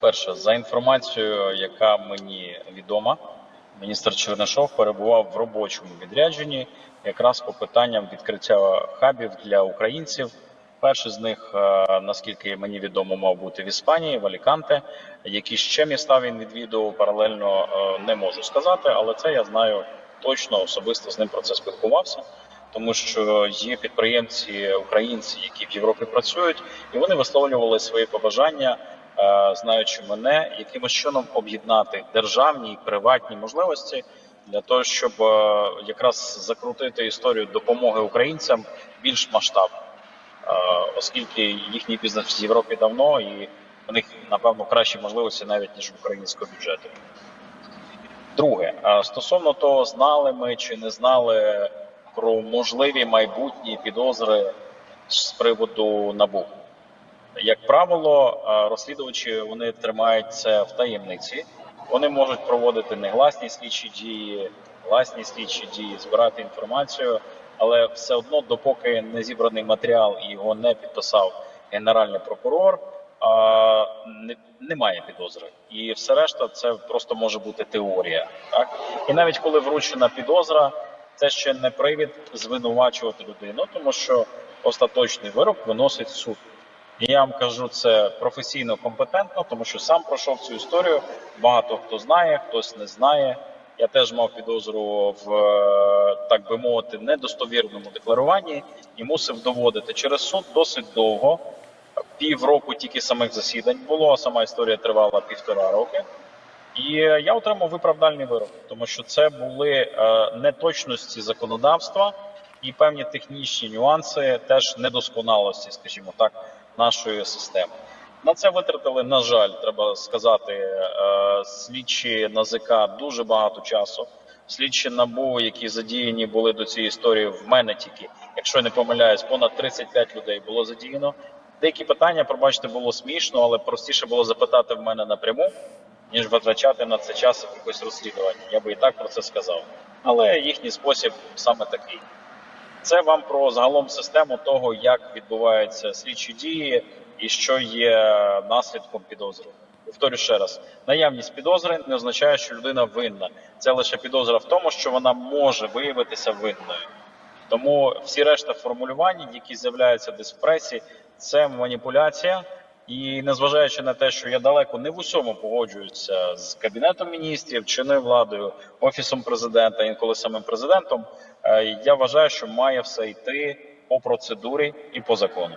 Перше, за інформацією, яка мені відома, міністр Чернишов перебував в робочому відрядженні якраз по питанням відкриття хабів для українців. Перший з них, е, наскільки мені відомо, мав бути в Іспанії, в Аліканте. Які ще міста він відвідував паралельно, е, не можу сказати, але це я знаю точно особисто з ним про це спілкувався. Тому що є підприємці українці, які в Європі працюють, і вони висловлювали свої побажання, знаючи мене, якимось чином об'єднати державні і приватні можливості для того, щоб е, якраз закрутити історію допомоги українцям більш масштабно, Е, оскільки їхній бізнес в Європі давно і у них напевно кращі можливості навіть ніж в українського бюджету. Друге, е, стосовно того, знали ми чи не знали про можливі майбутні підозри з приводу НАБУ. Як правило, е, розслідувачі вони тримають це в таємниці. Вони можуть проводити негласні слідчі дії, гласні слідчі дії, збирати інформацію, але все одно, допоки не зібраний матеріал і його не підписав генеральний прокурор, а, не, немає підозри. І все решта це просто може бути теорія. Так і навіть коли вручена підозра, це ще не привід звинувачувати людину, тому що остаточний вирок виносить суд. І я вам кажу це професійно компетентно, тому що сам пройшов цю історію. Багато хто знає, хтось не знає. Я теж мав підозру в е, так би мовити недостовірному декларуванні і мусив доводити через суд досить довго. Півроку тільки самих засідань було, а сама історія тривала півтора роки. І я отримав виправдальний вирок, тому що це були е, неточності законодавства і певні технічні нюанси, теж недосконалості, скажімо так, нашої системи. На це витратили, на жаль, треба сказати, е, слідчі НАЗК дуже багато часу. Слідчі набу, які задіяні були до цієї історії, в мене тільки, якщо я не помиляюсь, понад 35 людей було задіяно. Деякі питання, пробачте, було смішно, але простіше було запитати в мене напряму, ніж витрачати на це час якогось розслідування. Я би і так про це сказав. Але їхній спосіб саме такий. Це вам про загалом систему того, як відбуваються слідчі дії і що є наслідком підозри. Повторю ще раз: наявність підозри не означає, що людина винна. Це лише підозра в тому, що вона може виявитися винною. Тому всі решта формулювань, які з'являються десь в пресі, це маніпуляція. І незважаючи на те, що я далеко не в усьому погоджуюся з кабінетом міністрів, чинною владою, офісом президента, інколи самим президентом, е, я вважаю, що має все йти по процедурі і по закону.